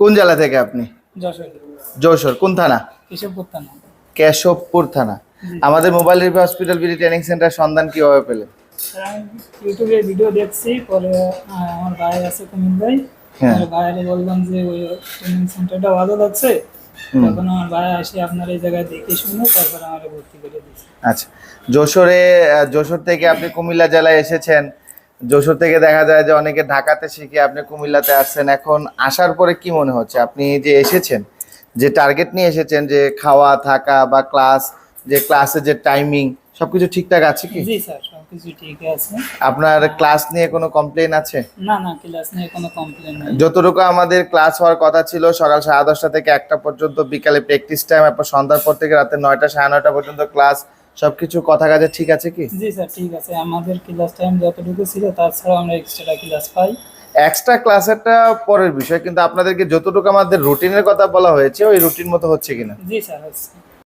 কোন জেলা থেকে আপনি? যশোর। কোন থানা? কেশবপুর থানা। কেশবপুর থানা। আমাদের mobile repair hospital BD training centre সন্ধান কীভাবে পেলেন? ইউটিউবে ভিডিও দেখছি পরে আমার ভাই আছে কুমির ভাই। হ্যাঁ। ভাইয়ারে বললাম যে ওই ট্রেনিং সেন্টারটা ভালো লাগছে? তখন আমার ভাই আসে আপনার এই জায়গায় দেখে শুনে তারপরে আমার ভর্তি করে দিয়েছে। আচ্ছা। যশোরে যশোর থেকে আপনি কুমিল্লা জেলায় এসেছেন। যশোর থেকে দেখা যায় যে অনেকে ঢাকাতে শিখে আপনি কুমিল্লাতে আসছেন। এখন আসার পরে কি মনে হচ্ছে? আপনি যে এসেছেন যে টার্গেট নিয়ে এসেছেন যে খাওয়া থাকা বা ক্লাস যে ক্লাসের যে টাইমিং সবকিছু ঠিকঠাক আছে কি? জি স্যার সবকিছু ঠিক আছে। আপনার ক্লাস নিয়ে কোনো কমপ্লেন আছে? না না ক্লাস নিয়ে কোনো কমপ্লেন নেই। যতটুকু আমাদের ক্লাস হওয়ার কথা ছিল সকাল সাড়ে দশটা থেকে একটা পর্যন্ত বিকালে প্র্যাকটিস টাইম এরপর সন্ধ্যার পর থেকে রাতে নয়টা সাড়ে নয়টা পর্যন্ত ক্লাস সবকিছু কথা কাজে ঠিক আছে কি? জি স্যার ঠিক আছে। আমাদের ক্লাস টাইম যতটুকু ছিল তাছাড়াও আমরা এক্সট্রা ক্লাস পাই। এক্সট্রা ক্লাসেরটা পরের বিষয় কিন্তু আপনাদেরকে যতটুকু আমাদের রুটিনের কথা বলা হয়েছে ওই রুটিন মতো হচ্ছে কিনা? জি স্যার হচ্ছে।